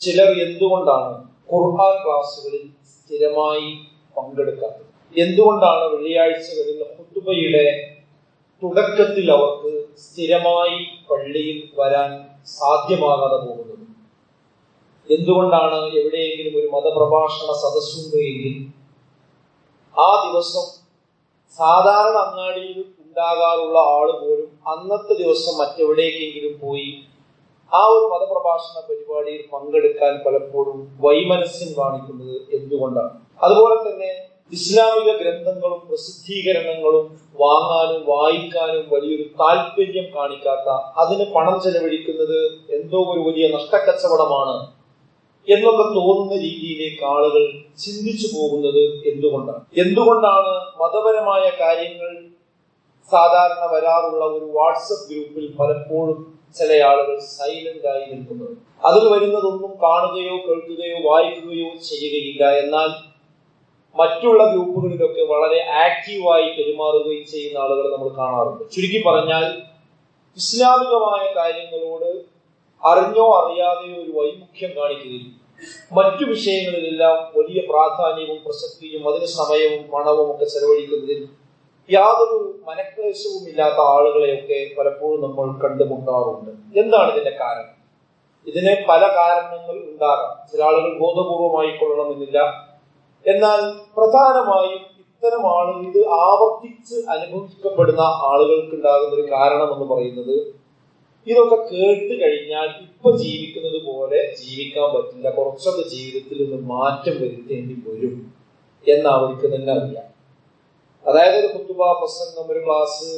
ചിലർ എന്തുകൊണ്ടാണ് ഖുർആൻ ക്ലാസ്സുകളിൽ സ്ഥിരമായി പങ്കെടുക്കാത്തത് എന്തുകൊണ്ടാണ് വെള്ളിയാഴ്ചകളിൽ ഹുത്തുബയുടെ തുടക്കത്തിൽ അവർക്ക് സ്ഥിരമായി പള്ളിയിൽ വരാൻ സാധ്യമാകാതെ പോകുന്നത്? എന്തുകൊണ്ടാണ് എവിടെയെങ്കിലും ഒരു മതപ്രഭാഷണ സദസ്സുണ്ടെങ്കിൽ ആ ദിവസം സാധാരണ അങ്ങാടിയിൽ ഉണ്ടാകാറുള്ള ആൾ പോലും അന്നത്തെ ദിവസം മറ്റെവിടേക്കെങ്കിലും പോയി ആ ഒരു മതപ്രഭാഷണ പരിപാടിയിൽ പങ്കെടുക്കാൻ പലപ്പോഴും വൈമനസ്യം കാണിക്കുന്നത് എന്തുകൊണ്ടാണ്? അതുപോലെ തന്നെ ഇസ്ലാമിക ഗ്രന്ഥങ്ങളും പ്രസിദ്ധീകരണങ്ങളും വാങ്ങാനും വായിക്കാനും വലിയൊരു താല്പര്യം കാണിക്കാത്ത അതിന് പണം ചെലവഴിക്കുന്നത് എന്തോ ഒരു വലിയ നഷ്ടക്കച്ചവടമാണ് എന്നൊക്കെ തോന്നുന്ന രീതിയിലേക്ക് ആളുകൾ ചിന്തിച്ചു പോകുന്നത് എന്തുകൊണ്ടാണ്? എന്തുകൊണ്ടാണ് മതപരമായ കാര്യങ്ങൾ സാധാരണ വരാറുള്ള ഒരു വാട്സപ്പ് ഗ്രൂപ്പിൽ പലപ്പോഴും ചില ആളുകൾ സൈലന്റ് ആയി നിൽക്കുന്നത് അതിൽ വരുന്നതൊന്നും കാണുകയോ കേൾക്കുകയോ വായിക്കുകയോ ചെയ്യുകയില്ല. എന്നാൽ മറ്റുള്ള ഗ്രൂപ്പുകളിലൊക്കെ വളരെ ആക്റ്റീവായി പെരുമാറുകയും ചെയ്യുന്ന ആളുകൾ നമ്മൾ കാണാറുണ്ട്. ചുരുക്കി പറഞ്ഞാൽ ഇസ്ലാമികമായ കാര്യങ്ങളോട് അറിഞ്ഞോ അറിയാതെയോ ഒരു വൈമുഖ്യം കാണിക്കുകയും മറ്റു വിഷയങ്ങളിലെല്ലാം വലിയ പ്രാധാന്യവും പ്രസക്തിയും അതിന് സമയവും പണവും ഒക്കെ ചെലവഴിക്കുന്നതിൽ യാതൊരു മനക്ലേശവും ഇല്ലാത്ത ആളുകളെയൊക്കെ പലപ്പോഴും നമ്മൾ കണ്ടുമുട്ടാറുണ്ട്. എന്താണ് ഇതിന്റെ കാരണം? ഇതിന് പല കാരണങ്ങൾ ഉണ്ടാകാം. ചില ആളുകൾ ബോധപൂർവമായി കൊള്ളണമെന്നില്ല. എന്നാൽ പ്രധാനമായും ഇത്തരം ആളുകൾ ഇത് ആവർത്തിച്ച് അനുഭവിക്കപ്പെടുന്ന ആളുകൾക്ക് ഉണ്ടാകുന്ന ഒരു കാരണം എന്ന് പറയുന്നത് ഇതൊക്കെ കേട്ട് കഴിഞ്ഞാൽ ഇപ്പൊ ജീവിക്കുന്നത് പോലെ ജീവിക്കാൻ പറ്റില്ല. കുറച്ചൊക്കെ ജീവിതത്തിൽ നിന്ന് മാറ്റം വരുത്തേണ്ടി വരും എന്ന് അവർക്ക് തന്നെ അറിയാം. അതായത് ഒരു കുത്തുബ പ്രസംഗം ഒരു ക്ലാസ്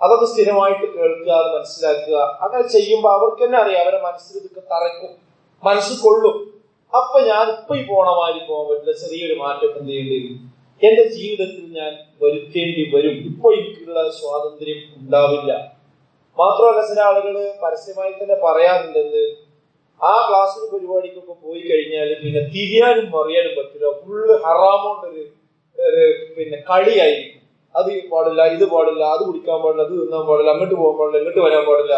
അതൊക്കെ സ്ഥിരമായിട്ട് കേൾക്കുക അത് മനസ്സിലാക്കുക അങ്ങനെ ചെയ്യുമ്പോൾ അവർക്ക് തന്നെ അറിയാം അവരെ മനസ്സിൽ ഇതൊക്കെ തറയ്ക്കും മനസ്സിൽ കൊള്ളും. അപ്പൊ ഞാൻ ഇപ്പൊ ഈ പോണ മാതിരി പോകാൻ പറ്റില്ല ചെറിയൊരു മാറ്റം എന്ത് ചെയ്യേണ്ടി എന്റെ ജീവിതത്തിൽ ഞാൻ വരുത്തേണ്ടി വരും. ഇപ്പൊ എനിക്കുള്ള സ്വാതന്ത്ര്യം ഉണ്ടാവില്ല. മാത്രമല്ല ചില ആളുകൾ പരസ്യമായി തന്നെ പറയാറുണ്ടെന്ന് ആ ക്ലാസ്സിന് പരിപാടിക്കൊക്കെ പോയി കഴിഞ്ഞാൽ പിന്നെ തിരിയാനും മറിയാനും പറ്റില്ല. ഫുള്ള് ഹറാമോണ്ടൊരു പിന്നെ കളിയായിരിക്കും അത് പാടില്ല ഇത് പാടില്ല അത് കുടിക്കാൻ പാടില്ല അത് തിന്നാൻ പാടില്ല അങ്ങോട്ട് പോകാൻ പാടില്ല ഇങ്ങോട്ട് വരാൻ പാടില്ല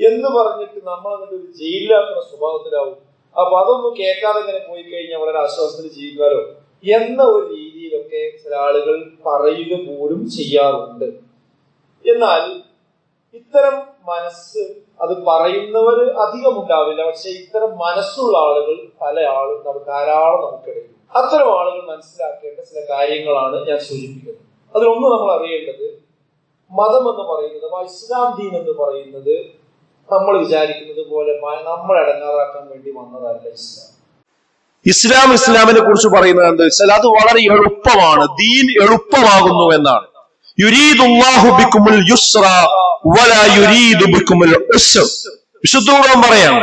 എന്ന് പറഞ്ഞിട്ട് നമ്മൾ അങ്ങോട്ട് ഒരു ജയിലിലാക്കുന്ന സ്വഭാവത്തിലാവും. അപ്പൊ അതൊന്നും കേൾക്കാതെ ഇങ്ങനെ പോയി കഴിഞ്ഞാൽ വളരെ ആശ്വാസത്തിൽ ജീവിക്കാലോ എന്ന ഒരു രീതിയിലൊക്കെ ചില ആളുകൾ പറയുക പോലും ചെയ്യാറുണ്ട്. എന്നാൽ ഇത്തരം മനസ്സ് അത് പറയുന്നവര് അധികം ഉണ്ടാവില്ല. പക്ഷെ ഇത്തരം മനസ്സുള്ള ആളുകൾ പല ആളും നമുക്ക് ധാരാളം നമുക്കിടയിൽ. അത്തരം ആളുകൾ മനസ്സിലാക്കേണ്ട ചില കാര്യങ്ങളാണ് ഞാൻ സൂചിപ്പിക്കുന്നത്. അതിലൊന്ന് നമ്മൾ അറിയേണ്ടത് മതം എന്ന് പറയുന്നത് അഥവാ ഇസ്ലാം ദീൻ എന്ന് പറയുന്നത് നമ്മൾ വിചാരിക്കുന്നത് പോലെ നമ്മൾ അടങ്ങാറാക്കാൻ വേണ്ടി വന്നതല്ല ഇസ്ലാം. ഇസ്ലാം ഇസ്ലാമിനെ കുറിച്ച് പറയുന്നത് എന്താ വെച്ചാൽ അത് വളരെ എളുപ്പമാണ്. ദീൻ എളുപ്പമാകുന്നു എന്നാണ്. വിശുദ്ധൂടം പറയാം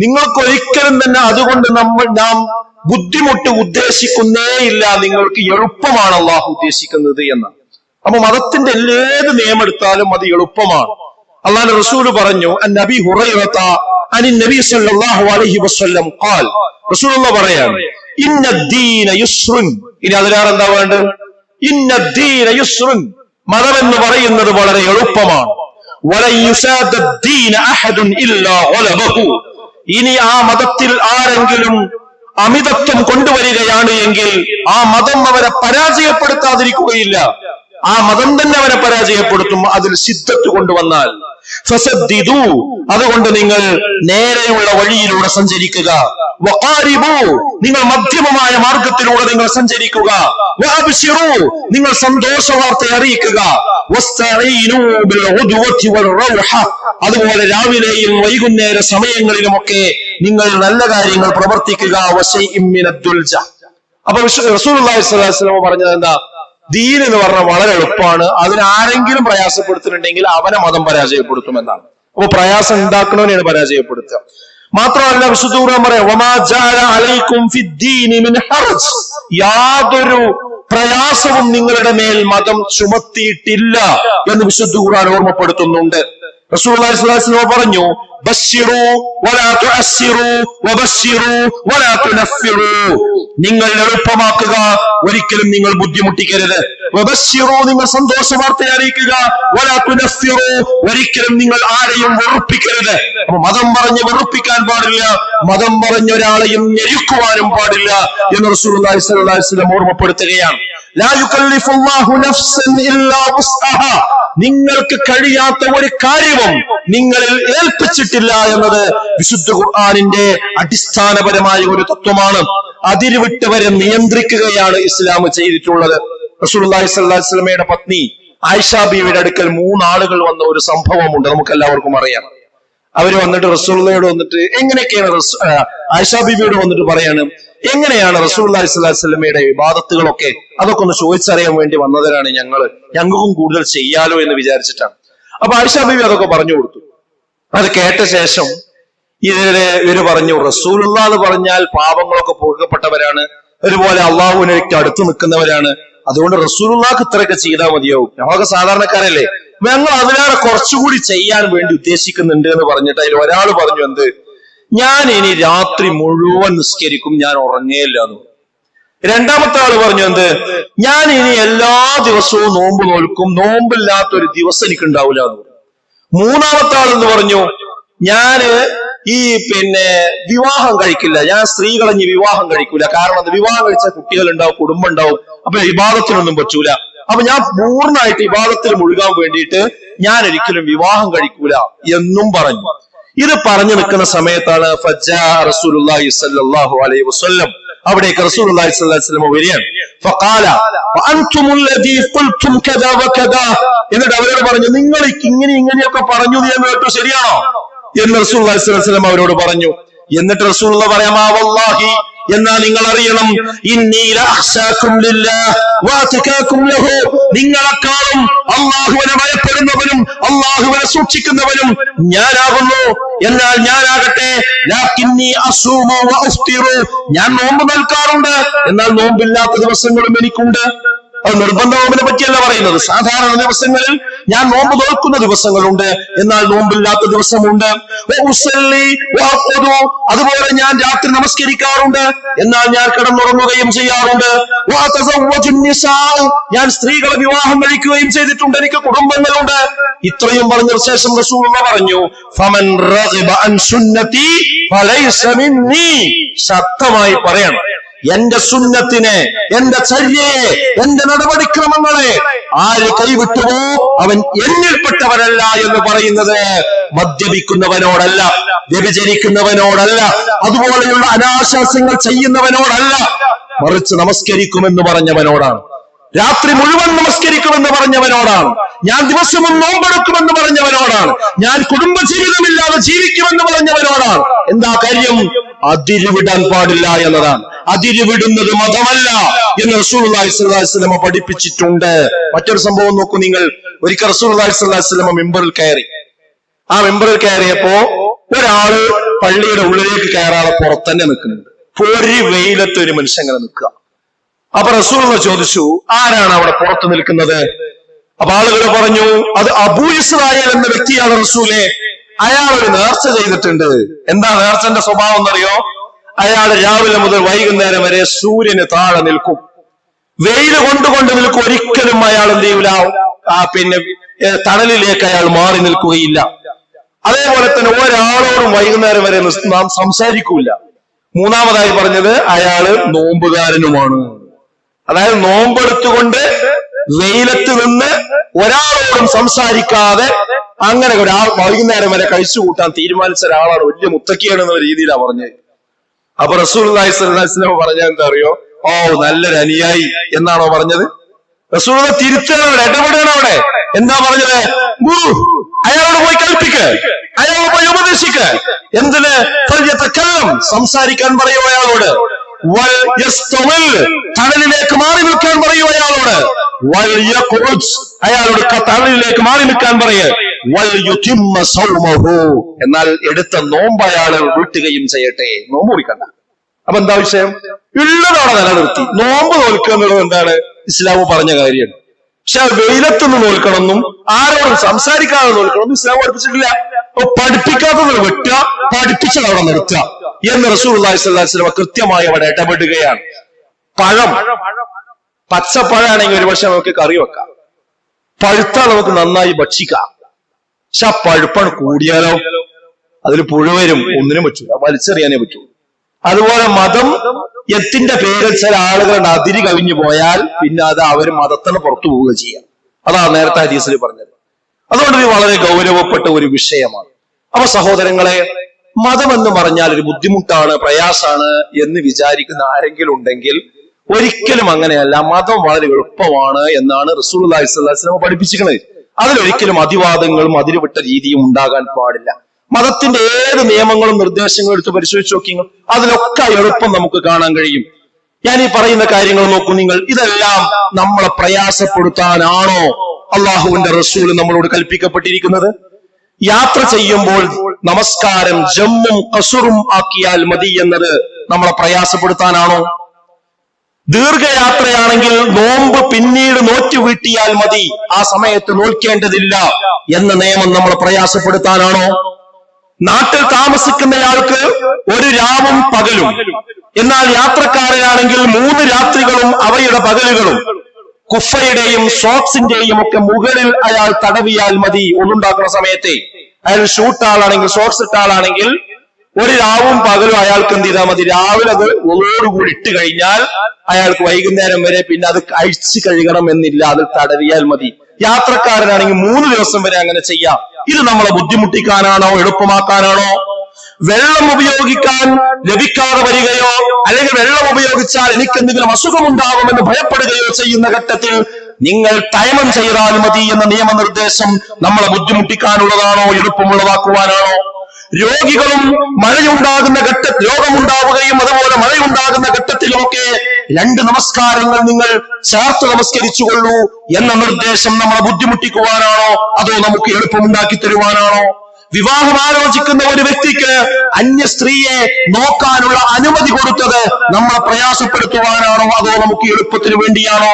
നിങ്ങൾക്ക് ഒരിക്കലും തന്നെ അതുകൊണ്ട് നമ്മൾ നാം ബുദ്ധിമുട്ട് ഉദ്ദേശിക്കുന്നേ ഇല്ല. നിങ്ങൾക്ക് എളുപ്പമാണ് അള്ളാഹു ഉദ്ദേശിക്കുന്നത് എന്ന്. അപ്പൊ മതത്തിന്റെ ഏത് നിയമം എടുത്താലും അത് എളുപ്പമാണ്. അള്ളാഹു റസൂൽ പറഞ്ഞു നബി ഹുറൈറത്ത അനി നബി സല്ലല്ലാഹു അലൈഹി വസല്ലം ഖാൽ. റസൂലുള്ള പറയാം ഇന്ന ദീന യുസ്റുൻ. ഇനി അതിലാറ് എന്താ വേണ്ടത്? ഇന്ന ദീന യുസ്റുൻ. മതം എന്ന് പറയുന്നത് വളരെ എളുപ്പമാണ്. വലൻ ദീന അഹദുൻ ഇല്ലാ ഗലബഹു. ഇനി ആ മതത്തിൽ ആരെങ്കിലും അമിതത്വം കൊണ്ടുവരികയാണ് എങ്കിൽ ആ മതം അവരെ പരാജയപ്പെടുത്താതിരിക്കുകയില്ല. ആ മതം തന്നെ അവരെ പരാജയപ്പെടുത്തും. അതിൽ സിദ്ധത്ത് കൊണ്ടുവന്നാൽ ഫസദ്ദിദു. അതുകൊണ്ട് നിങ്ങൾ നേരെയുള്ള വഴിയിലൂടെ സഞ്ചരിക്കുക. വഖാരിബു. നിങ്ങൾ മധ്യമമായ മാർഗത്തിലൂടെ നിങ്ങൾ സഞ്ചരിക്കുക. നിങ്ങൾ സന്തോഷ വാർത്ത അറിയിക്കുക. ബിൽ വൽ റൗഹ അതുപോലെ രാവിലെയും വൈകുന്നേര സമയങ്ങളിലുമൊക്കെ നിങ്ങൾ നല്ല കാര്യങ്ങൾ പ്രവർത്തിക്കുക. അപ്പൊ റസൂലുള്ളാഹി സ്വല്ലല്ലാഹു അലൈഹി വസല്ലം പറഞ്ഞത് എന്താ ദീൻ എന്ന് പറഞ്ഞാൽ വളരെ എളുപ്പമാണ്. അതിന് ആരെങ്കിലും പ്രയാസപ്പെടുത്തുന്നുണ്ടെങ്കിൽ അവനെ മതം പരാജയപ്പെടുത്തും എന്നാണ് അപ്പൊ പ്രയാസം ഉണ്ടാക്കണവനെയാണ് പരാജയപ്പെടുത്തുക. മാത്രമല്ല വിശുദ്ധ ഖുർആൻ പറയാം "വമാ ജഅല അലൈക്കും ഫിദ്ദീനി മിൻ ഹറജ് യാതൊരു പ്രയാസവും നിങ്ങളുടെ മേൽ മതം ചുമത്തിയിട്ടില്ല എന്ന് വിശുദ്ധ ഖുർആൻ ഓർമ്മപ്പെടുത്തുന്നുണ്ട്. പറഞ്ഞു നിങ്ങൾ എളുപ്പമാക്കുക ഒരിക്കലും നിങ്ങൾ ബുദ്ധിമുട്ടിക്കരുത്. നിങ്ങൾ സന്തോഷ വാർത്ത അറിയിക്കുക. ഒരിക്കലും നിങ്ങൾ ആരെയും വെറുപ്പിക്കരുത്. അപ്പൊ മതം പറഞ്ഞ് വെറുപ്പിക്കാൻ പാടില്ല മതം പറഞ്ഞ ഒരാളെയും ഞെരുക്കുവാനും പാടില്ല എന്ന് റസൂലുള്ളാഹി സ്വല്ലല്ലാഹി അലൈഹി വസല്ലം ഓർമ്മപ്പെടുത്തുകയാണ്. നിങ്ങൾക്ക് കഴിയാത്ത ഒരു കാര്യവും നിങ്ങളിൽ ഏൽപ്പിച്ചിട്ടില്ല എന്നത് വിശുദ്ധ ഖുർആാനിന്റെ അടിസ്ഥാനപരമായ ഒരു തത്വമാണ്. അതിരുവിട്ടവരെ നിയന്ത്രിക്കുകയാണ് ഇസ്ലാം ചെയ്തിട്ടുള്ളത്. വസല്ലമയുടെ പത്നി ആയിഷ ബീവിയുടെ അടുക്കൽ മൂന്നാളുകൾ വന്ന ഒരു സംഭവമുണ്ട്. നമുക്ക് എല്ലാവർക്കും അറിയാം. അവർ വന്നിട്ട് റസൂള്ളയോട് വന്നിട്ട് എങ്ങനെയൊക്കെയാണ് ആയിഷാ ബീവിയോട് വന്നിട്ട് പറയാണ്? എങ്ങനെയാണ് റസൂള്ളി സ്വലാസ്ലമയുടെ വിവാദത്തുകളൊക്കെ അതൊക്കെ ഒന്ന് ചോദിച്ചറിയാൻ വേണ്ടി വന്നതിനാണ് ഞങ്ങൾ ഞങ്ങൾക്കും കൂടുതൽ ചെയ്യാലോ എന്ന് വിചാരിച്ചിട്ടാണ്. അപ്പൊ ആയിഷാ ബീബി അതൊക്കെ പറഞ്ഞു കൊടുത്തു. അത് കേട്ട ശേഷം ഇതിനെ ഇവർ പറഞ്ഞു റസൂലുള്ള എന്ന് പറഞ്ഞാൽ പാപങ്ങളൊക്കെ പുറകപ്പെട്ടവരാണ് അതുപോലെ അള്ളാഹുവിനേക്ക് അടുത്ത് നിൽക്കുന്നവരാണ്. അതുകൊണ്ട് റസൂലുള്ളാക്ക് ഇത്രയൊക്കെ ചെയ്താൽ മതിയാവും. ഞങ്ങളൊക്കെ സാധാരണക്കാരല്ലേ? ഞങ്ങൾ അതിലേറെ കുറച്ചുകൂടി ചെയ്യാൻ വേണ്ടി ഉദ്ദേശിക്കുന്നുണ്ട് എന്ന് പറഞ്ഞിട്ട് അതിൽ ഒരാൾ പറഞ്ഞു എന്ത്? ഞാൻ ഇനി രാത്രി മുഴുവൻ നിസ്കരിക്കും ഞാൻ ഉറങ്ങേയില്ല എന്ന് രണ്ടാമത്തെ ആൾ പറഞ്ഞു എന്ത്? ഞാൻ ഇനി എല്ലാ ദിവസവും നോമ്പ് നോൽക്കും നോമ്പില്ലാത്ത ഒരു ദിവസം എനിക്ക് ഉണ്ടാവില്ല എന്ന് മൂന്നാമത്തെ ആൾ എന്ന് പറഞ്ഞു? ഞാൻ ഈ പിന്നെ വിവാഹം കഴിക്കില്ല ഞാൻ സ്ത്രീകളഞ്ഞ് വിവാഹം കഴിക്കൂല. കാരണം വിവാഹം കഴിച്ച കുട്ടികൾ ഉണ്ടാവും കുടുംബം ഉണ്ടാവും അപ്പൊ വിവാദത്തിനൊന്നും പറ്റൂല. അപ്പൊ ഞാൻ പൂർണമായിട്ട് വിവാദത്തിൽ മുഴുകാൻ വേണ്ടിയിട്ട് ഞാൻ ഒരിക്കലും വിവാഹം കഴിക്കൂല എന്നും പറഞ്ഞു. ഇത് പറഞ്ഞു നിൽക്കുന്ന സമയത്താണ് റസൂലുള്ളാഹി സ്വല്ലല്ലാഹു അലൈഹി വസല്ലം. അവിടേക്ക് റസൂലുള്ളാഹി അലൈഹി വസല്ലം ഫഖാല കദാ എന്നിട്ട് അവരോട് പറഞ്ഞു നിങ്ങൾ ഇങ്ങനെ ഇങ്ങനെയൊക്കെ പറഞ്ഞു എന്ന് കേട്ടു ശരിയാണോ? എന്ന് റസൂലുള്ളാഹി അലൈഹി വസല്ലം അവരോട് പറഞ്ഞു. എന്നിട്ട് റസൂലുള്ള പറയാം എന്നാൽ നിങ്ങൾ അറിയണം നിങ്ങളെക്കാളും അള്ളാഹുവിനെ ഭയപ്പെടുന്നവനും അള്ളാഹുവിനെ സൂക്ഷിക്കുന്നവനും ഞാനാകുന്നു. എന്നാൽ ഞാനാകട്ടെ ഞാൻ നോമ്പ് നൽകാറുണ്ട്. എന്നാൽ നോമ്പില്ലാത്ത ദിവസങ്ങളും എനിക്കുണ്ട്. അത് നിർബന്ധ നോമ്പിനെ പറ്റിയല്ല പറയുന്നത്. സാധാരണ ദിവസങ്ങളിൽ ഞാൻ നോമ്പ് തോൽക്കുന്ന ദിവസങ്ങളുണ്ട്. എന്നാൽ നോമ്പില്ലാത്ത ദിവസമുണ്ട്. അതുപോലെ ഞാൻ രാത്രി നമസ്കരിക്കാറുണ്ട്. എന്നാൽ ഞാൻ കിടന്നുറങ്ങുകയും ചെയ്യാറുണ്ട്. ഞാൻ സ്ത്രീകളെ വിവാഹം കഴിക്കുകയും ചെയ്തിട്ടുണ്ട്. എനിക്ക് കുടുംബങ്ങളുണ്ട്. ഇത്രയും പറഞ്ഞ ശേഷം റസൂലുള്ള പറഞ്ഞു. ഫമൻ സുന്നതി ഫലൈസ ശക്തമായി പറയണം. എന്റെ സുന്നത്തിനെ എന്റെ ചര്യയെ എന്റെ നടപടിക്രമങ്ങളെ ആര് കൈവിട്ടുവോ അവൻ എന്നിൽപ്പെട്ടവരല്ല എന്ന് പറയുന്നത് മദ്യപിക്കുന്നവനോടല്ല വ്യഭിചരിക്കുന്നവനോടല്ല അതുപോലെയുള്ള അനാശാസ്യങ്ങൾ ചെയ്യുന്നവനോടല്ല മറിച്ച് നമസ്കരിക്കുമെന്ന് പറഞ്ഞവനോടാണ്. രാത്രി മുഴുവൻ നമസ്കരിക്കുമെന്ന് പറഞ്ഞവനോടാണ്. ഞാൻ ദിവസവും നോമ്പെടുക്കുമെന്ന് പറഞ്ഞവനോടാണ്. ഞാൻ കുടുംബജീവിതമില്ലാതെ ജീവിക്കുമെന്ന് പറഞ്ഞവനോടാണ്. എന്താ കാര്യം? അതിരുവിടാൻ പാടില്ല എന്നതാണ്. അതിരുവിടുന്നത് മതമല്ല എന്ന് അലൈഹി വസല്ലമ പഠിപ്പിച്ചിട്ടുണ്ട്. മറ്റൊരു സംഭവം നോക്കൂ നിങ്ങൾ. ഒരിക്കൽ അലൈഹി വസല്ലമ മെമ്പറിൽ കയറി. ആ മെമ്പറിൽ കയറിയപ്പോ ഒരാൾ പള്ളിയുടെ ഉള്ളിലേക്ക് കയറാതെ പുറത്തന്നെ നിൽക്കുന്നുണ്ട്. ഒരു വെയിലത്ത് ഒരു മനുഷ്യൻ അങ്ങനെ നിൽക്കുക. അപ്പൊ റസൂൽ ചോദിച്ചു ആരാണ് അവിടെ പുറത്ത് നിൽക്കുന്നത്? അപ്പൊ ആളുകൾ പറഞ്ഞു അത് അബൂ ഇസ്രായേൽ എന്ന വ്യക്തിയാണ് റസൂലെ. അയാൾ ഒരു നേർച്ച ചെയ്തിട്ടുണ്ട്. എന്താ നേർച്ചന്റെ സ്വഭാവം എന്നറിയോ? അയാൾ രാവിലെ മുതൽ വൈകുന്നേരം വരെ സൂര്യന് താഴെ നിൽക്കും. വെയിൽ കൊണ്ടുകൊണ്ട് നിൽക്കും ഒരിക്കലും അയാൾ എന്ത് ചെയ്യൂല. ആ പിന്നെ തണലിലേക്ക് അയാൾ മാറി നിൽക്കുകയില്ല. അതേപോലെ തന്നെ ഒരാളോടും വൈകുന്നേരം വരെ നാം സംസാരിക്കൂല. മൂന്നാമതായി പറഞ്ഞത് അയാൾ നോമ്പുകാരനുമാണ്. അതായത് നോമ്പെടുത്തുകൊണ്ട് വെയിലത്ത് നിന്ന് ഒരാളോടും സംസാരിക്കാതെ അങ്ങനെ ഒരാൾ വൈകുന്നേരം വരെ കഴിച്ചു കൂട്ടാൻ തീരുമാനിച്ച ഒരാളാണ് വലിയ മുത്തക്കിയാണ് എന്ന രീതിയിലാണ് പറഞ്ഞത്. അപ്പൊ റസൂൽ സ്വലം പറഞ്ഞ എന്താ അറിയോ ഓ നല്ലൊരു അനുയായി എന്നാണോ പറഞ്ഞത്? റസൂൽ തിരുത്തണം അവിടെ ഇടപെടണം അവിടെ? എന്താ പറഞ്ഞത്? അയാളോട് പോയി കൽപ്പിക്ക്. അയാളോട് പോയി ഉപദേശിക്ക്. എന്തിന്. സംസാരിക്കാൻ പറയൂ അയാളോട്. തണലിലേക്ക് മാറി നിൽക്കാൻ പറയൂ അയാളോട്. അയാളോട് തണലിലേക്ക് മാറി നിൽക്കാൻ പറയേ. എന്നാൽ എടുത്ത നോമ്പ് അയാൾ വീട്ടുകയും ചെയ്യട്ടെ. നോമ്പ് കുടിക്കണ്ട. അപ്പൊ എന്താ വിഷയം? ഉള്ളതോടെ നിലനിർത്തി. നോമ്പ് തോൽക്കുക എന്നുള്ളത് എന്താണ്? ഇസ്ലാം പറഞ്ഞ കാര്യമാണ്. പക്ഷെ വെയിലത്തൊന്ന് നോൽക്കണമെന്നും ആരോടും സംസാരിക്കാതെ നോൽക്കണമെന്നും ഇസ്ലാം പഠിപ്പിച്ചിട്ടില്ല. പഠിപ്പിക്കാത്തത് വെട്ടുക പഠിപ്പിച്ചത് അവിടെ നിർത്തുക എന്ന് റസൂൽ അള്ളാഹി സ്വല്ലാസ്ലമ കൃത്യമായി അവിടെ ഇടപെടുകയാണ്. പഴം പച്ചപ്പഴമാണെങ്കിൽ ഒരുപക്ഷെ നമുക്ക് കറി വെക്കാം. പഴുത്താൽ നമുക്ക് നന്നായി ഭക്ഷിക്കാം. പക്ഷെ ആ പഴുപ്പാണ് കൂടിയാലോ? അതിൽ പുഴുവരും ഒന്നിനും പറ്റൂല. വലിച്ചെറിയാനേ പറ്റൂ. അതുപോലെ മതം എത്തിന്റെ പേരിൽ ചില ആളുകളുടെ അതിരി കവിഞ്ഞു പോയാൽ പിന്നെ അത് അവർ മതത്തിന് പുറത്തു പോവുക ചെയ്യാം. അതാണ് നേരത്തെ ഹദീസിൽ പറഞ്ഞത്. അതുകൊണ്ട് ഇത് വളരെ ഗൗരവപ്പെട്ട ഒരു വിഷയമാണ്. അപ്പൊ സഹോദരങ്ങളെ മതം എന്ന് പറഞ്ഞാൽ ഒരു ബുദ്ധിമുട്ടാണ് പ്രയാസാണ് എന്ന് വിചാരിക്കുന്ന ആരെങ്കിലും ഉണ്ടെങ്കിൽ ഒരിക്കലും അങ്ങനെയല്ല. മതം വളരെ എളുപ്പമാണ് എന്നാണ് റസൂൽ അലൈഹിസ്ലാം പഠിപ്പിച്ചിരിക്കുന്നത്. അതിലൊരിക്കലും അതിവാദങ്ങളും അതിരുവിട്ട രീതിയും ഉണ്ടാകാൻ പാടില്ല. മതത്തിന്റെ ഏത് നിയമങ്ങളും നിർദ്ദേശങ്ങളും എടുത്ത് പരിശോധിച്ച് നോക്കി നിങ്ങൾ അതിലൊക്കെ എളുപ്പം നമുക്ക് കാണാൻ കഴിയും. ഞാൻ ഈ പറയുന്ന കാര്യങ്ങൾ നോക്കൂ നിങ്ങൾ. ഇതെല്ലാം നമ്മളെ പ്രയാസപ്പെടുത്താനാണോ അള്ളാഹുവിന്റെ റസൂൽ നമ്മളോട് കൽപ്പിക്കപ്പെട്ടിരിക്കുന്നത്? യാത്ര ചെയ്യുമ്പോൾ നമസ്കാരം ജമ്മും കസുറും ആക്കിയാൽ മതി എന്നത് നമ്മളെ പ്രയാസപ്പെടുത്താനാണോ? ദീർഘയാത്രയാണെങ്കിൽ നോമ്പ് പിന്നീട് നോറ്റു വീട്ടിയാൽ മതി. ആ സമയത്ത് നോൽക്കേണ്ടതില്ല എന്ന നിയമം നമ്മളെ പ്രയാസപ്പെടുത്താനാണോ? നാട്ടിൽ താമസിക്കുന്നയാൾക്ക് ഒരു രാവും പകലും. എന്നാൽ യാത്രക്കാരനാണെങ്കിൽ മൂന്ന് രാത്രികളും അവയുടെ പകലുകളും. കുഫയുടെയും സോക്സിന്റെയും ഒക്കെ മുകളിൽ അയാൾ തടവിയാൽ മതി ഒന്നുണ്ടാക്കുന്ന സമയത്തെ. അയാൾ ഷൂട്ട് ആളാണെങ്കിൽ സോക്സ് ഇട്ട ആളാണെങ്കിൽ ഒരു രാവും പകലും അയാൾക്ക് എന്ത് ചെയ്താൽ മതി. രാവിലെ അത് ഒന്നോടുകൂടി ഇട്ട് കഴിഞ്ഞാൽ അയാൾക്ക് വൈകുന്നേരം വരെ പിന്നെ അത് കഴിച്ചു കഴുകണം എന്നില്ല. അത് തടവിയാൽ മതി. യാത്രക്കാരനാണെങ്കിൽ മൂന്ന് ദിവസം വരെ അങ്ങനെ ചെയ്യാം. ഇത് നമ്മളെ ബുദ്ധിമുട്ടിക്കാനാണോ എളുപ്പമാക്കാനാണോ? വെള്ളം ഉപയോഗിക്കാൻ ലഭിക്കാതെ വരികയോ അല്ലെങ്കിൽ വെള്ളം ഉപയോഗിച്ചാൽ എനിക്ക് എന്തെങ്കിലും അസുഖമുണ്ടാകുമെന്ന് ഭയപ്പെടുകയോ ചെയ്യുന്ന ഘട്ടത്തിൽ നിങ്ങൾ തയമം ചെയ്താൽ മതി എന്ന നിയമനിർദ്ദേശം നമ്മളെ ബുദ്ധിമുട്ടിക്കാനുള്ളതാണോ എളുപ്പമുള്ളതാക്കുവാനാണോ? രോഗികളും മഴയുണ്ടാകുന്ന ഘട്ട രോഗമുണ്ടാവുകയും അതുപോലെ മഴയുണ്ടാകുന്ന ഘട്ടത്തിലുമൊക്കെ രണ്ട് നമസ്കാരങ്ങൾ നിങ്ങൾ ചേർത്ത് നമസ്കരിച്ചുകൊള്ളൂ എന്ന നിർദ്ദേശം നമ്മളെ ബുദ്ധിമുട്ടിക്കുവാനാണോ? അതോ നമുക്ക് എളുപ്പമുണ്ടാക്കി തരുവാനാണോ? വിവാഹം ആലോചിക്കുന്ന ഒരു വ്യക്തിക്ക് അന്യ സ്ത്രീയെ നോക്കാനുള്ള അനുമതി കൊടുത്തത് നമ്മളെ പ്രയാസപ്പെടുത്തുവാനാണോ? അതോ നമുക്ക് എളുപ്പത്തിന് വേണ്ടിയാണോ?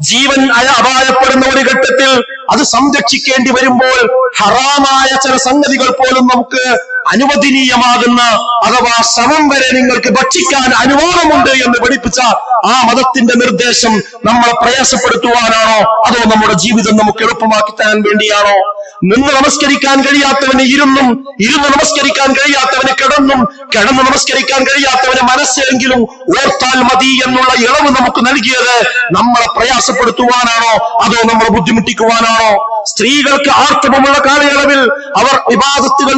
ജീവൻ അപായപ്പെടുന്ന ഒരു ഘട്ടത്തിൽ അത് സംരക്ഷിക്കേണ്ടി വരുമ്പോൾ ഹറാമായ ചില സംഗതികൾ പോലും നമുക്ക് അനുവദനീയമാകുന്ന അഥവാ ശ്രമം വരെ നിങ്ങൾക്ക് ഭക്ഷിക്കാൻ അനുവാദമുണ്ട് എന്ന് പഠിപ്പിച്ച ആ മതത്തിന്റെ നിർദ്ദേശം നമ്മളെ പ്രയാസപ്പെടുത്തുവാനാണോ? അതോ നമ്മുടെ ജീവിതം നമുക്ക് എളുപ്പമാക്കി തരാൻ വേണ്ടിയാണോ? നിന്ന് നമസ്കരിക്കാൻ കഴിയാത്തവന് ഇരുന്നും ഇരുന്ന് നമസ്കരിക്കാൻ കഴിയാത്തവന് കിടന്നും കിടന്ന് നമസ്കരിക്കാൻ കഴിയാത്തവന് മനസ്സെങ്കിലും ഓർത്താൽ മതി എന്നുള്ള ഇളവ് നമുക്ക് നൽകിയത് നമ്മളെ പ്രയാസപ്പെടുത്തുവാനാണോ? അതോ നമ്മളെ ബുദ്ധിമുട്ടിക്കുവാനാണോ? സ്ത്രീകൾക്ക് ആർത്തവമുള്ള കാലയളവിൽ അവർ വിവാദത്തുകൾ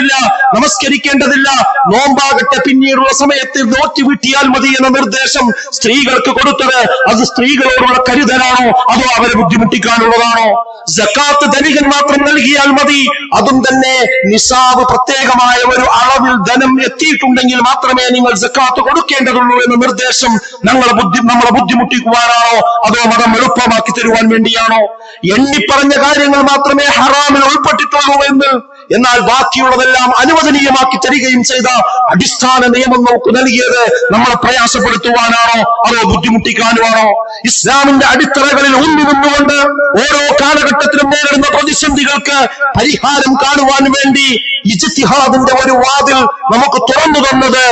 നിർവഹിക്കേണ്ടതില്ല നമസ്കരിക്കേണ്ടതില്ല. നോമ്പാകട്ടെ പിന്നീടുള്ള സമയത്ത് നോക്കി വീട്ടിയാൽ മതി എന്ന നിർദ്ദേശം സ്ത്രീകൾക്ക് കൊടുത്തത്. അത് സ്ത്രീകളോടുള്ള കരുതലാണോ? അതോ അവരെ ബുദ്ധിമുട്ടിക്കാനുള്ളതാണോ? ജക്കാത്ത് ധനികൻ മാത്രം നൽകിയാൽ മതി. അതും തന്നെ നിസാബ് പ്രത്യേകമായ ഒരു അളവിൽ ധനം എത്തിയിട്ടുണ്ടെങ്കിൽ മാത്രമേ നിങ്ങൾ ജക്കാത്ത് കൊടുക്കേണ്ടതുള്ളൂ എന്ന നിർദ്ദേശം ഞങ്ങളെ ബുദ്ധി നമ്മളെ ബുദ്ധിമുട്ടിക്കുവാനാണോ? അതോ മതം എളുപ്പമാക്കി തരുവാൻ വേണ്ടിയാണോ? എണ്ണിപ്പറഞ്ഞ കാര്യങ്ങൾ മാത്രമേ ഹറാമിൽ ഉൾപ്പെട്ടിട്ടുള്ളൂ എന്ന് എന്നാൽ ബാക്കിയുള്ളതെല്ലാം അനുവദനീയമാക്കി തരികയും ചെയ്ത അടിസ്ഥാന നിയമം നമുക്ക് നൽകിയത് നമ്മളെ പ്രയാസപ്പെടുത്തുവാനാണോ? അതോ ബുദ്ധിമുട്ടിക്കാനുമാണോ? ഇസ്ലാമിന്റെ അടിത്തറകളിൽ ഊന്നി നിന്നുകൊണ്ട് ഓരോ കാലഘട്ടത്തിലും നേരിടുന്ന പ്രതിസന്ധികൾക്ക് പരിഹാരം കാണുവാൻ വേണ്ടി ഇജിത്തിഹാദിന്റെ ഒരു വാതിൽ നമുക്ക് തുറന്നു തന്നത്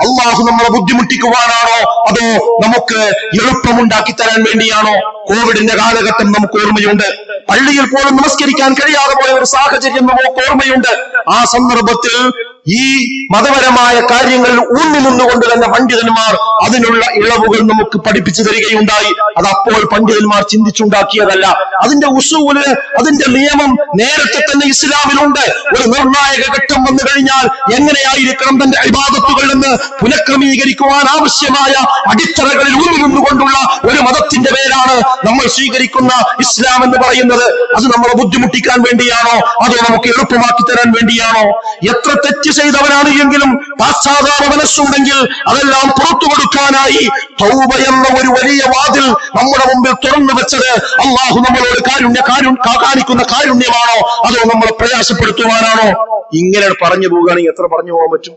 അള്ളാഹു നമ്മളെ ബുദ്ധിമുട്ടിക്കുവാനാണോ? അതോ നമുക്ക് എളുപ്പമുണ്ടാക്കി തരാൻ വേണ്ടിയാണോ? കോവിഡിന്റെ കാലഘട്ടം നമുക്ക് ഓർമ്മയുണ്ട്. പള്ളിയിൽ പോലും നമസ്കരിക്കാൻ കഴിയാതെ പോയ ഒരു സാഹചര്യം നമുക്ക് ഓർമ്മയുണ്ട്. ആ സന്ദർഭത്തിൽ ഈ മതപരമായ കാര്യങ്ങൾ ഊന്നി നിന്നുകൊണ്ട് തന്നെ പണ്ഡിതന്മാർ അതിനുള്ള ഇളവുകൾ നമുക്ക് പഠിപ്പിച്ചു തരികയുണ്ടായി. അത് അപ്പോൾ പണ്ഡിതന്മാർ ചിന്തിച്ചുണ്ടാക്കിയതല്ല. അതിന്റെ ഉസൂൽ അതിന്റെ നിയമം നേരത്തെ തന്നെ ഇസ്ലാമിലുണ്ട്. ഒരു നിർണായക ഘട്ടം വന്നു കഴിഞ്ഞാൽ എങ്ങനെയായിരിക്കണം തന്റെ അഭിഭാഗത്തുകൾ എന്ന് പുനഃക്രമീകരിക്കുവാൻ ആവശ്യമായ അടിത്തറകളിൽ ഊന്നി നിന്നുകൊണ്ടുള്ള ഒരു മതത്തിന്റെ പേരാണ് നമ്മൾ സ്വീകരിക്കുന്ന ഇസ്ലാം എന്ന് പറയുന്നത് അത് നമ്മളെ ബുദ്ധിമുട്ടിക്കാൻ വേണ്ടിയാണോ? അതോ നമുക്ക് എളുപ്പമാക്കി തരാൻ വേണ്ടിയാണോ? എത്ര തെറ്റ് ചെയ്തവനാണ് എങ്കിലും പാശ്ചാത്താപ മനസ്സുണ്ടെങ്കിൽ അതെല്ലാം പുറത്തു കൊടുക്കാനായി തൗബ എന്ന ഒരു വലിയ വാതിൽ നമ്മുടെ മുമ്പിൽ തുറന്നു വെച്ചത് അള്ളാഹു നമ്മളോട് കാരുണ്യ കാരുൺ കാണിക്കുന്ന കാരുണ്യമാണോ? അതോ നമ്മളെ പ്രയാസപ്പെടുത്തുവാനാണോ? ഇങ്ങനെ പറഞ്ഞു പോവുകയാണെങ്കിൽ എത്ര പറഞ്ഞു പോകാൻ പറ്റും?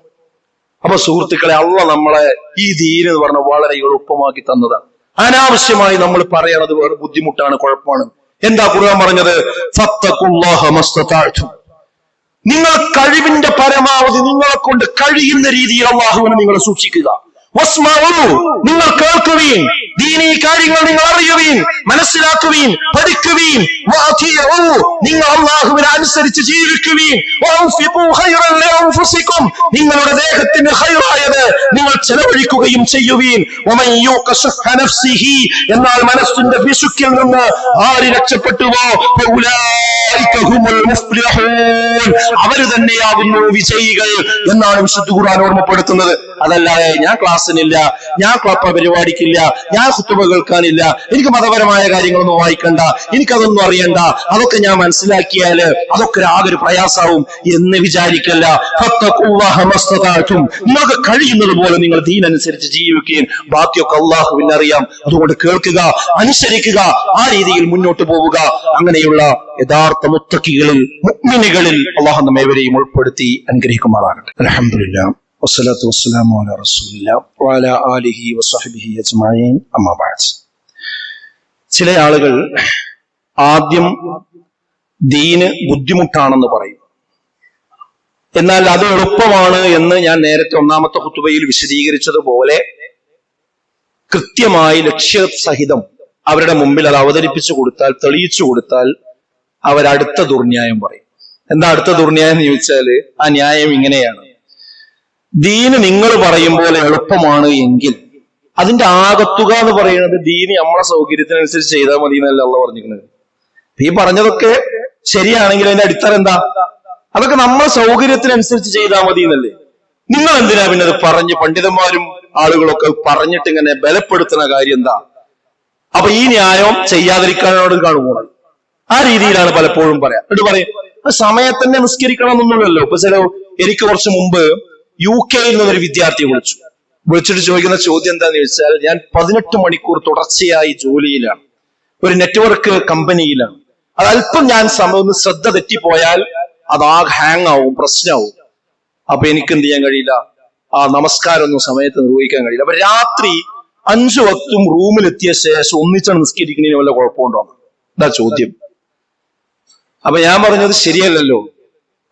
അപ്പൊ സുഹൃത്തുക്കളെ അള്ള നമ്മളെ ഈ ദീൻ എന്ന് പറഞ്ഞ വളരെ എളുപ്പമാക്കി തന്നതാണ്. അനാവശ്യമായി നമ്മൾ പറയണത് ബുദ്ധിമുട്ടാണ് കുഴപ്പമാണ്. എന്താ ഖുർആൻ പറഞ്ഞത്. നിങ്ങൾ കഴിവിന്റെ പരമാവധി നിങ്ങളെ കൊണ്ട് കഴിയുന്ന രീതിയിൽ അള്ളാഹുവിനെ നിങ്ങൾ സൂക്ഷിക്കുക. നിങ്ങൾ കേൾക്കുവീൻ ദീനീ കാര്യങ്ങൾ നിങ്ങൾ അറിയുവീൻ മനസ്സിലാക്കുവീൻ പഠിക്കുവീൻ. നിങ്ങൾ അള്ളാഹുവിനെ അനുസരിച്ച് ജീവിക്കുവീൻ. നിങ്ങളുടെ ദേഹത്തിന് ഹൈറായത് നിങ്ങൾ ചെലവഴിക്കുകയും ചെയ്യുവീൻ. എന്നാൽ മനസ്സിന്റെ പിശുക്കിൽ നിന്ന് ആര് രക്ഷപ്പെട്ടുവോ. അവർ തന്നെയാകുന്നു വിജയികൾ എന്നാണ് വിശുദ്ധ ഖുർആൻ ഓർമ്മപ്പെടുത്തുന്നത്. അതല്ലാതെ ഞാൻ ക്ലാസ്സിനില്ല ഞാൻ ക്ലപ്പ പരിപാടിക്കില്ല ഞാൻ കുത്തുബ കേൾക്കാനില്ല എനിക്ക് മതപരമായ കാര്യങ്ങളൊന്നും വായിക്കണ്ട. എനിക്കതൊന്നും അറിയണ്ട. അതൊക്കെ ഞാൻ മനസ്സിലാക്കിയാൽ അതൊക്കെ ആകെ പ്രയാസാവും എന്ന് വിചാരിക്കല്ല. നിങ്ങൾക്ക് കഴിയുന്നത് പോലെ നിങ്ങൾ ദീനനുസരിച്ച് ജീവിക്കുകയും ബാക്കിയൊക്കെ അള്ളാഹുവിന് അറിയാം. അതുകൊണ്ട് കേൾക്കുക അനുസരിക്കുക ആ രീതിയിൽ മുന്നോട്ട് പോവുക. അങ്ങനെയുള്ള യഥാർത്ഥ മുത്തക്കികളിൽ മുഗ്മിനികളിൽ അള്ളാഹു നമ്മേവരെയും ഉൾപ്പെടുത്തി അനുഗ്രഹിക്കുമാറാകട്ടെ. അലഹമില്ല വസ്സലാത്തു വസ്സലാമു അലാ റസൂലില്ല വഅലാ ആലിഹി വസ്വഹ്ബിഹി അജ്മഈൻ അമ്മാ ബഅദ് ചില ആളുകൾ ആദ്യം ദീന് ബുദ്ധിമുട്ടാണെന്ന് പറയും. എന്നാൽ അത് എളുപ്പമാണ് എന്ന് ഞാൻ നേരത്തെ ഒന്നാമത്തെ കുത്തുബയിൽ വിശദീകരിച്ചതുപോലെ കൃത്യമായി ലക്ഷ്യസഹിതം അവരുടെ മുമ്പിൽ അത് അവതരിപ്പിച്ചു കൊടുത്താൽ തെളിയിച്ചു കൊടുത്താൽ അവരടുത്ത ദുർന്യായം പറയും. എന്താ അടുത്ത ദുർന്യായം എന്ന് ചോദിച്ചാൽ ആ ന്യായം ഇങ്ങനെയാണ്. ദീന് നിങ്ങൾ പറയും പോലെ എളുപ്പമാണ് എങ്കിൽ. അതിന്റെ ആകത്തുക എന്ന് പറയുന്നത് ദീന് നമ്മളെ സൗകര്യത്തിനനുസരിച്ച് ചെയ്താൽ മതി എന്നല്ല അള്ള പറഞ്ഞിരിക്കുന്നത്? ഈ പറഞ്ഞതൊക്കെ ശരിയാണെങ്കിൽ അതിന്റെ അടിത്തറ എന്താ? അതൊക്കെ നമ്മളെ സൗകര്യത്തിനനുസരിച്ച് ചെയ്താൽ മതി എന്നല്ലേ. നിങ്ങൾ എന്തിനാ പിന്നെ അത് പറഞ്ഞ് പണ്ഡിതന്മാരും ആളുകളൊക്കെ പറഞ്ഞിട്ട് ഇങ്ങനെ ബലപ്പെടുത്തുന്ന കാര്യം എന്താ? അപ്പൊ ഈ ന്യായം ചെയ്യാതിരിക്കാനോട് കാണുമ്പോൾ ആ രീതിയിലാണ് പലപ്പോഴും പറയാം. എന്നിട്ട് പറയും "ആ സമയത്തന്നെ നിസ്കരിക്കണം എന്നൊന്നുമില്ലല്ലോ ഇപ്പൊ ചില എനിക്ക് കുറച്ച് മുമ്പ് യു കെയിൽ നിന്നൊരു വിദ്യാർത്ഥിയെ വിളിച്ചു. വിളിച്ചിട്ട് ചോദിക്കുന്ന ചോദ്യം എന്താന്ന് ചോദിച്ചാൽ ഞാൻ പതിനെട്ട് മണിക്കൂർ തുടർച്ചയായി ജോലിയിലാണ്. ഒരു നെറ്റ്വർക്ക് കമ്പനിയിലാണ്. അത് അല്പം ഞാൻ സമയം ശ്രദ്ധ തെറ്റിപ്പോയാൽ അത് ആ ഹാങ് ആവും പ്രശ്നമാവും. അപ്പൊ എനിക്ക് എന്ത് ചെയ്യാൻ കഴിയില്ല? ആ നമസ്കാരം ഒന്നും സമയത്ത് നിർവഹിക്കാൻ കഴിയില്ല. അപ്പൊ രാത്രി അഞ്ചു വക്തും റൂമിലെത്തിയ ശേഷം ഒന്നിച്ചാണ് നിസ്കരിക്കുന്നതിന് വല്ല കുഴപ്പമുണ്ടോ എന്താ ചോദ്യം. അപ്പൊ ഞാൻ പറഞ്ഞത് ശരിയല്ലല്ലോ.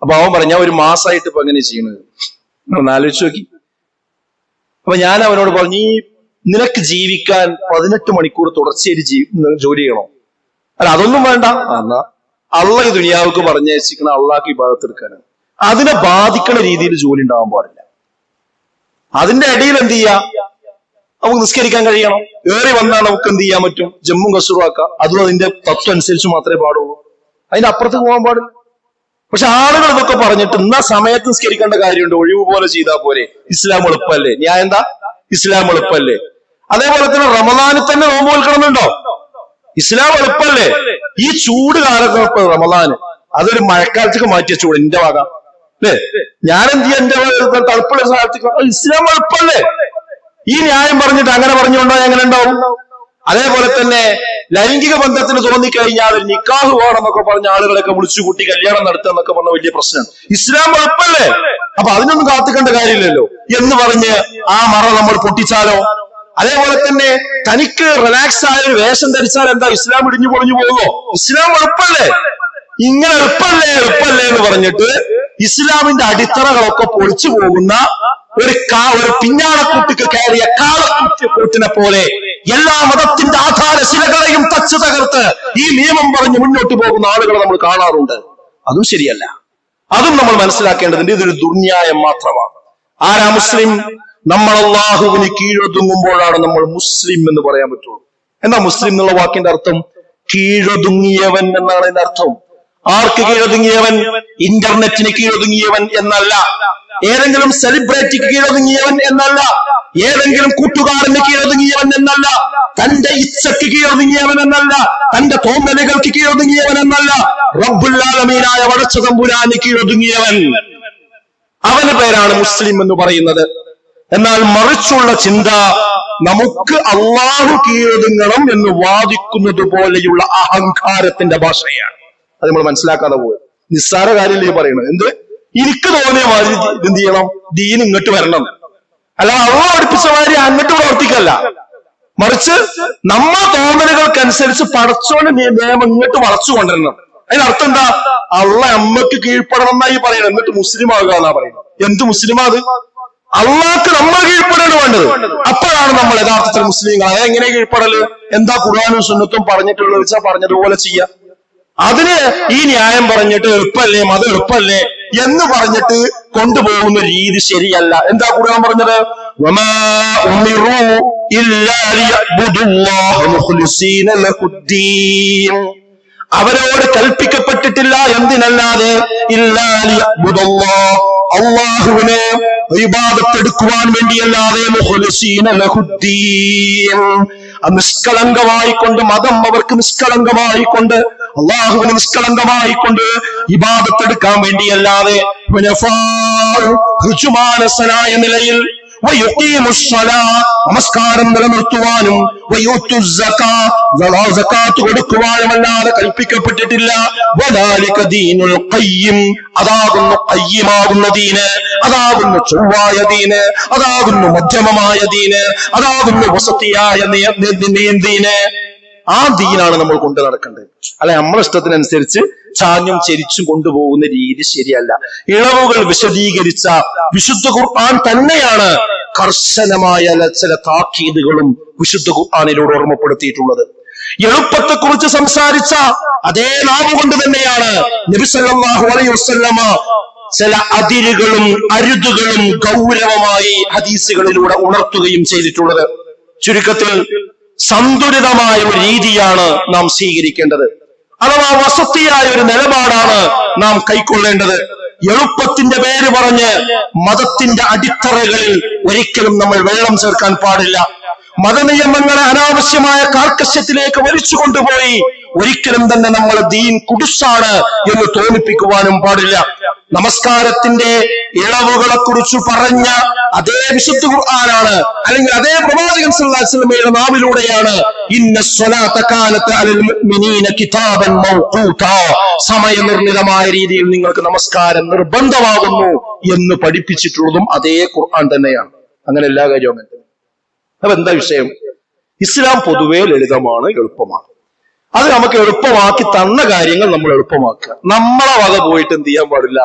അപ്പൊ അവൻ പറഞ്ഞ ഒരു മാസമായിട്ട് ഇപ്പൊ എങ്ങനെ ചെയ്യണത് ഒന്ന് ആലോചിച്ച് നോക്കി. അപ്പൊ ഞാൻ അവനോട് പറഞ്ഞു ഈ നിനക്ക് ജീവിക്കാൻ പതിനെട്ട് മണിക്കൂർ തുടർച്ചയായിട്ട് ജീ ജോലി ചെയ്യണോ? അല്ല അതൊന്നും വേണ്ട. എന്നാ. അള്ള ഈ ദുനിയാവുക്ക് പറഞ്ഞയച്ചിരിക്കണ അള്ളാഹ് ഈ ഭാഗത്തെടുക്കാനാണ് അതിനെ ബാധിക്കണ രീതിയിൽ ജോലി ഉണ്ടാവാൻ പാടില്ല. അതിന്റെ ഇടയിൽ എന്ത് ചെയ്യാ? നമുക്ക് നിസ്കരിക്കാൻ കഴിയണം? ഏറി വന്നാൽ നമുക്ക് എന്ത് ചെയ്യാൻ പറ്റും? ജമ്മും കസൂറുമാക്കാം അതും അതിന്റെ തത്വം അനുസരിച്ച് മാത്രമേ പാടുള്ളൂ. അതിന്റെ അപ്പുറത്ത് പോകാൻ പാടില്ല. പക്ഷെ ആളുകൾ ഇതൊക്കെ പറഞ്ഞിട്ട് ഇന്ന സമയത്ത് നിസ്കരിക്കേണ്ട കാര്യമുണ്ട്. ഒഴിവ് പോലെ ചെയ്താൽ പോരെ. ഇസ്ലാം എളുപ്പല്ലേ ഞാൻ എന്താ? ഇസ്ലാം എളുപ്പല്ലേ അതേപോലെ തന്നെ റമദാനിൽ തന്നെ നോമ്പ് ഇസ്ലാം എളുപ്പല്ലേ ഈ ചൂട് കാലത്ത് റമദാന് അതൊരു മഴക്കാലത്തേക്ക് മാറ്റിയ ചൂട്. എന്റെ വക അല്ലേ? ഞാൻ എന്ത് ചെയ്യാം? എന്റെ തണുപ്പുള്ള സ്ഥലത്തേക്ക് ഇസ്ലാം എളുപ്പല്ലേ ഈ ന്യായം പറഞ്ഞിട്ട് അങ്ങനെ പറഞ്ഞുകൊണ്ടോ എങ്ങനെ ഉണ്ടാവും? അതേപോലെ തന്നെ ലൈംഗിക ബന്ധത്തിന് തോന്നിക്കഴിഞ്ഞാൽ നിക്കാഹ് വേണമെന്നൊക്കെ പറഞ്ഞ ആളുകളൊക്കെ വിളിച്ചു കൂട്ടി കല്യാണം നടത്തുക എന്നൊക്കെ പറഞ്ഞ വലിയ പ്രശ്നം. ഇസ്ലാം ഉറപ്പല്ലേ അപ്പൊ അതിനൊന്നും കാത്തിക്കേണ്ട കാര്യമില്ലല്ലോ. എന്ന് പറഞ്ഞ് ആ മറ നമ്മൾ പൊട്ടിച്ചാലോ? അതേപോലെ തന്നെ തനിക്ക് റിലാക്സ് ആയ ഒരു വേഷം ധരിച്ചാൽ എന്താ ഇസ്ലാം ഇടിഞ്ഞു പൊളിഞ്ഞു പോകുമോ? ഇസ്ലാം എളുപ്പല്ലേ ഇങ്ങനെ എളുപ്പല്ലേ എളുപ്പല്ലേ എന്ന് പറഞ്ഞിട്ട് ഇസ്ലാമിന്റെ അടിത്തറകളൊക്കെ പൊളിച്ചു പോകുന്ന ഒരു കാ ഒരു പിഞ്ഞാണക്കൂട്ടിക്ക് കയറിയ കാളക്കൂട്ടിയ കൂട്ടിനെ പോലെ എല്ലാ മതത്തിന്റെ ആധാര ശിലകളെയും തച്ചു തകർത്ത് ഈ നിയമം പറഞ്ഞ് മുന്നോട്ട് പോകുന്ന ആളുകളെ നമ്മൾ കാണാറുണ്ട്. അതും ശരിയല്ല. അതും നമ്മൾ മനസ്സിലാക്കേണ്ടതുണ്ട്. ഇതൊരു ദുർന്യായം മാത്രമാണ്. ആരാ മുസ്ലിം? നമ്മൾ അള്ളാഹുവിന് കീഴൊതുങ്ങുമ്പോഴാണ് നമ്മൾ മുസ്ലിം എന്ന് പറയാൻ പറ്റുള്ളൂ. എന്താ മുസ്ലിം എന്നുള്ള വാക്കിന്റെ അർത്ഥം? കീഴൊതുങ്ങിയവൻ എന്നാണ് അതിന്റെ അർത്ഥം. ആർക്ക് കീഴൊതുങ്ങിയവൻ? ഇന്റർനെറ്റിന് കീഴൊതുങ്ങിയവൻ എന്നല്ല. ഏതെങ്കിലും സെലിബ്രിറ്റിക്ക് കീഴൊതുങ്ങിയവൻ എന്നല്ല. ഏതെങ്കിലും കൂട്ടുകാരന് കീഴൊതുങ്ങിയവൻ എന്നല്ല. തന്റെ ഇച്ഛക്ക് കീഴൊതുങ്ങിയവൻ എന്നല്ല. തന്റെ തോന്നലുകൾക്ക് കീഴൊതുങ്ങിയവൻ എന്നല്ല. റബ്ബുല്ലാലമീനായ വടച്ച തമ്പുരാന് കീഴൊതുങ്ങിയവൻ. അവന്റെ പേരാണ് മുസ്ലിം എന്ന് പറയുന്നത്. എന്നാൽ മറിച്ചുള്ള ചിന്ത നമുക്ക് അള്ളാഹു കീഴൊതുങ്ങണം എന്ന് വാദിക്കുന്നത് പോലെയുള്ള അഹങ്കാരത്തിന്റെ ഭാഷയാണ്. അത് നമ്മൾ മനസ്സിലാക്കാതെ പോകും നിസ്സാര കാര്യമില്ല ഈ പറയുന്നത്? എന്ത്? എനിക്ക് തോന്നിയ മാതിരി എന്ത് ചെയ്യണം? ദീൻ ഇങ്ങോട്ട് വരണം. അല്ല അള്ള പഠിപ്പിച്ച മാതിരി അങ്ങോട്ട് പ്രവർത്തിക്കല്ല. മറിച്ച് നമ്മ തോന്നലുകൾക്കനുസരിച്ച് പടച്ചോന്റെ നിയ- നിയമം ഇങ്ങോട്ട് വളച്ചു കൊണ്ടുവരണം. അതിനർത്ഥം എന്താ? അള്ള അമ്മയ്ക്ക് കീഴ്പ്പെടണം എന്നായി പറയുന്നത്. എന്നിട്ട് മുസ്ലിം ആകുക എന്നാ പറയുന്നത്. എന്ത് മുസ്ലിം അത്? അള്ളാഹ്ക്ക് നമ്മൾ കീഴ്പ്പെടാണ് വേണ്ടത്. അപ്പോഴാണ് നമ്മൾ യഥാർത്ഥത്തിൽ മുസ്ലിങ്ങൾ അതെങ്ങനെ കീഴ്പ്പെടൽ? എന്താ ഖുർആാനും സുന്നത്തും പറഞ്ഞിട്ടുള്ളത് വെച്ചാൽ പറഞ്ഞതുപോലെ ചെയ്യാം. അതിന് ഈ ന്യായം പറഞ്ഞിട്ട് എളുപ്പല്ലേ മതം എളുപ്പല്ലേ എന്ന് പറഞ്ഞിട്ട് കൊണ്ടുപോകുന്ന രീതി ശരിയല്ല. എന്താ ഖുർആൻ പറഞ്ഞത്? അവരോട് കൽപ്പിക്കപ്പെട്ടിട്ടില്ല എന്തിനല്ലാതെ? അള്ളാഹുവിനെ വിവാദത്തെടുക്കുവാൻ വേണ്ടിയല്ലാതെ നിഷ്കളങ്കമായിക്കൊണ്ട് മതം അവർക്ക് നിഷ്കളങ്കമായിക്കൊണ്ട് അള്ളാഹുവിന് നിഷ്കളങ്കമായി കൊണ്ട് ഇബാദത്തെടുക്കാൻ വേണ്ടിയല്ലാതെ ഹുനഫാഉ, ഋജുമാനസനായ നിലയിൽ നമസ്കാരം നിലനിർത്തുവാനും അല്ലാതെ കൽപ്പിക്കപ്പെട്ടിട്ടില്ല. അതാകുന്നു കയ്യമാകുന്ന ദീന് അതാകുന്നു ചൊവ്വായ ദീന് അതാകുന്നു മധ്യമമായ ദീന് അതാകുന്നു വസതിയായ ദീന് ആ ദീനാണ് നമ്മൾ കൊണ്ട് നടക്കേണ്ടത്. അല്ലെ നമ്മളെ ഇഷ്ടത്തിനനുസരിച്ച് ചാഞ്ഞും ചെരിച്ചും കൊണ്ടുപോകുന്ന രീതി ശരിയല്ല. ഇളവുകൾ വിശദീകരിച്ച വിശുദ്ധ ഖുർആൻ തന്നെയാണ് കർശനമായ ചില താക്കീതുകളും വിശുദ്ധ ഖുർആാനിലൂടെ ഓർമ്മപ്പെടുത്തിയിട്ടുള്ളത്. എളുപ്പത്തെക്കുറിച്ച് സംസാരിച്ച അതേ നാവ് കൊണ്ട് തന്നെയാണ് നബി സല്ലല്ലാഹു അലൈഹി വസല്ലമ ചില അതിരുകളും അരുതുകളും ഗൗരവമായി ഹദീസുകളിലൂടെ ഉണർത്തുകയും ചെയ്തിട്ടുള്ളത്. ചുരുക്കത്തിൽ സന്തുലിതമായ ഒരു രീതിയാണ് നാം സ്വീകരിക്കേണ്ടത്. അഥവാ വസത്തിയായ ഒരു നിലപാടാണ് നാം കൈക്കൊള്ളേണ്ടത്. എളുപ്പത്തിന്റെ പേര് പറഞ്ഞ് മതത്തിന്റെ അടിത്തറകളിൽ ഒരിക്കലും നമ്മൾ വെള്ളം ചേർക്കാൻ പാടില്ല. മതനിയമങ്ങളെ അനാവശ്യമായ കാർക്കശ്യത്തിലേക്ക് വലിച്ചു കൊണ്ടുപോയി. ഒരിക്കലും തന്നെ നമ്മൾ ദീൻ കുടുസാണ് എന്ന് തോന്നിപ്പിക്കുവാനും പാടില്ല. നമസ്കാരത്തിന്റെ ഇളവുകളെ കുറിച്ച് പറഞ്ഞ അതേ വിശുദ്ധ ഖുർആനാണ്. അല്ലെങ്കിൽ അതേ പ്രവാചകൻ സല്ലല്ലാഹു അലൈഹി വസല്ലമയുടെ നാവിലൂടെയാണ്. സമയനിർണിതമായ രീതിയിൽ നിങ്ങൾക്ക് നമസ്കാരം നിർബന്ധമാകുന്നു എന്ന് പഠിപ്പിച്ചിട്ടുള്ളതും അതേ ഖുർആൻ തന്നെയാണ്. അങ്ങനെ എല്ലാ കാര്യവും. അപ്പൊ എന്താ വിഷയം? ഇസ്ലാം പൊതുവേ ലളിതമാണ് എളുപ്പമാണ്. അത് നമുക്ക് എളുപ്പമാക്കി തന്ന കാര്യങ്ങൾ നമ്മൾ എളുപ്പമാക്കുക. നമ്മളെ വക പോയിട്ട് എന്ത് ചെയ്യാൻ പാടില്ല?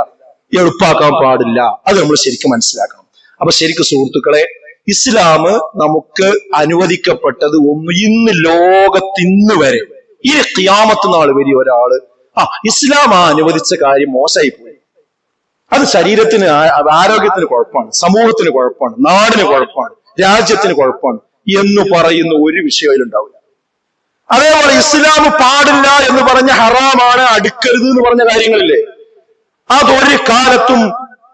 എളുപ്പാക്കാൻ പാടില്ല. അത് നമ്മൾ ശരിക്കും മനസ്സിലാക്കണം. അപ്പൊ ശരിക്കും സുഹൃത്തുക്കളെ ഇസ്ലാം നമുക്ക് അനുവദിക്കപ്പെട്ടത് ഒന്ന് ഇന്ന് ലോകത്തിന്ന് വരെ ഈ ക്യാമത്ത് നാൾ വരെ ഒരാൾ ആ ഇസ്ലാം ആ അനുവദിച്ച കാര്യം മോശമായി പോയി. അത് ശരീരത്തിന് ആരോഗ്യത്തിന് കുഴപ്പമാണ് സമൂഹത്തിന് കുഴപ്പമാണ് നാടിന് കുഴപ്പമാണ്. രാജ്യത്തിന് കുഴപ്പമാണ് എന്ന് പറയുന്ന ഒരു വിഷയം അതിലുണ്ടാവില്ല. അതേപോലെ ഇസ്ലാം പാടില്ല എന്ന് പറഞ്ഞ ഹറാമാണ് അടുക്കരുത് എന്ന് പറഞ്ഞ കാര്യങ്ങളില്ലേ? അതൊരു കാലത്തും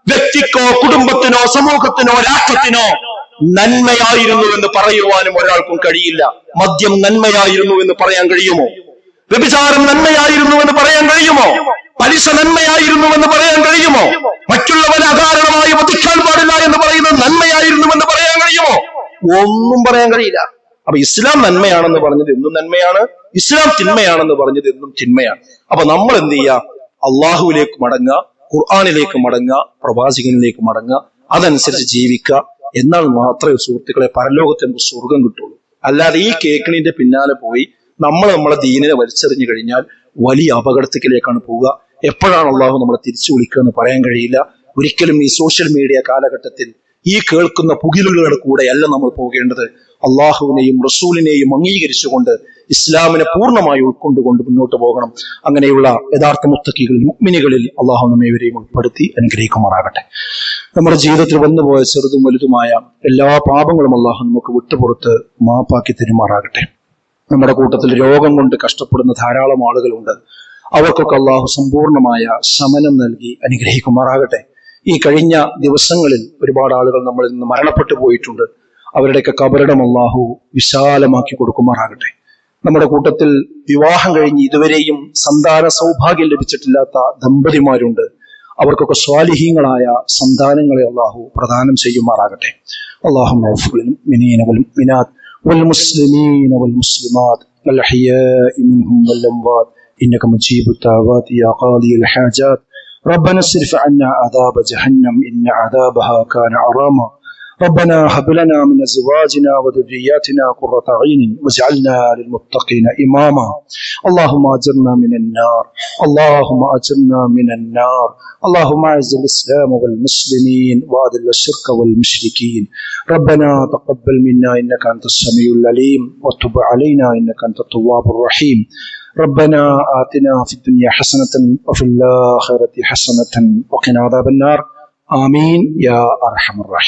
വ്യക്തിക്കോ കുടുംബത്തിനോ സമൂഹത്തിനോ രാഷ്ട്രത്തിനോ നന്മയായിരുന്നു എന്ന് പറയുവാനും ഒരാൾക്കും കഴിയില്ല. മദ്യം നന്മയായിരുന്നു എന്ന് പറയാൻ കഴിയുമോ? വ്യഭിചാരം നന്മയായിരുന്നു എന്ന് പറയാൻ കഴിയുമോ? പലിശ നന്മയായിരുന്നു എന്ന് പറയാൻ കഴിയുമോ? മറ്റുള്ളവരെ അകാരണമായി വധിക്കാൻ പാടില്ല എന്ന് പറയുന്നത് നന്മയായിരുന്നു എന്ന് പറയാൻ കഴിയുമോ? ഒന്നും പറയാൻ കഴിയില്ല. അപ്പൊ ഇസ്ലാം നന്മയാണെന്ന് പറഞ്ഞത് എന്നും നന്മയാണ്. ഇസ്ലാം തിന്മയാണെന്ന് പറഞ്ഞത് എന്നും തിന്മയാണ്. അപ്പൊ നമ്മൾ എന്ത് ചെയ്യുക അള്ളാഹുവിലേക്ക് മടങ്ങുക ഖുർആാനിലേക്ക് മടങ്ങുക പ്രവാചകനിലേക്ക് മടങ്ങുക. അതനുസരിച്ച് ജീവിക്കുക. എന്നാൽ മാത്രമേ സുഹൃത്തുക്കളെ പരലോകത്തെ സ്വർഗം കിട്ടുള്ളൂ. അല്ലാതെ ഈ കേക്കിണിന്റെ പിന്നാലെ പോയി നമ്മൾ നമ്മളെ ദീനിനെ വലിച്ചെറിഞ്ഞു കഴിഞ്ഞാൽ വലിയ അപകടത്തിലേക്കാണ് പോവുക. എപ്പോഴാണ് അള്ളാഹു നമ്മളെ തിരിച്ചു വിളിക്കുക എന്ന് പറയാൻ കഴിയില്ല. ഒരിക്കലും ഈ സോഷ്യൽ മീഡിയ കാലഘട്ടത്തിൽ ഈ കേൾക്കുന്ന പുകിലുകളുടെ കൂടെയല്ല നമ്മൾ പോകേണ്ടത്. അള്ളാഹുവിനെയും റസൂലിനെയും അംഗീകരിച്ചുകൊണ്ട് ഇസ്ലാമിനെ പൂർണമായി ഉൾക്കൊണ്ടുകൊണ്ട് മുന്നോട്ട് പോകണം. അങ്ങനെയുള്ള യഥാർത്ഥ മുത്തക്കികളിൽ മുക്മിനികളിൽ അള്ളാഹു നമ്മേവരെയും ഉൾപ്പെടുത്തി അനുഗ്രഹിക്കുമാറാകട്ടെ. നമ്മുടെ ജീവിതത്തിൽ വന്നുപോയ ചെറുതും വലുതുമായ എല്ലാ പാപങ്ങളും അള്ളാഹു നമുക്ക് വിട്ടുപുറത്ത് മാപ്പാക്കി തെരുമാറാകട്ടെ. നമ്മുടെ കൂട്ടത്തിൽ രോഗം കൊണ്ട് കഷ്ടപ്പെടുന്ന ധാരാളം ആളുകളുണ്ട്. അവർക്കൊക്കെ അള്ളാഹു സമ്പൂർണമായ ശമനം നൽകി അനുഗ്രഹിക്കുമാറാകട്ടെ. ഈ കഴിഞ്ഞ ദിവസങ്ങളിൽ ഒരുപാട് ആളുകൾ നമ്മളിൽ നിന്ന് മരണപ്പെട്ടു പോയിട്ടുണ്ട്. അവരുടെയൊക്കെ കബറിടം അള്ളാഹു വിശാലമാക്കി കൊടുക്കുമാറാകട്ടെ. നമ്മുടെ കൂട്ടത്തിൽ വിവാഹം കഴിഞ്ഞ് ഇതുവരെയും സന്താന സൗഭാഗ്യം ലഭിച്ചിട്ടില്ലാത്ത ദമ്പതിമാരുണ്ട്. അവർക്കൊക്കെ സ്വാലിഹീങ്ങളായ സന്താനങ്ങളെ അള്ളാഹു പ്രദാനം ചെയ്യുമാറാകട്ടെ. അള്ളാഹു മിനീനകളും മിനാത്ത് والمسلمين والمسلمات الأحياء منهم والأموات. إنك مجيب الدعوات يا قاضي الحاجات. ربنا اصرف عنا عذاب جهنم إن عذابها كان عراما. ربنا هب لنا من أزواجنا وذرياتنا قرة عين واجعلنا للمتقين إماما. اللهم أجرنا من النار. اللهم أجرنا من النار. اللهم أعز الإسلام والمسلمين وأذل الشرك والمشركين. ربنا تقبل منا إنك أنت السميع العليم وتب علينا إنك أنت التواب الرحيم. ربنا آتنا في الدنيا حسنة وفي الآخرة حسنة وقنا عذاب النار. آمين. يا أرحم الراحمين.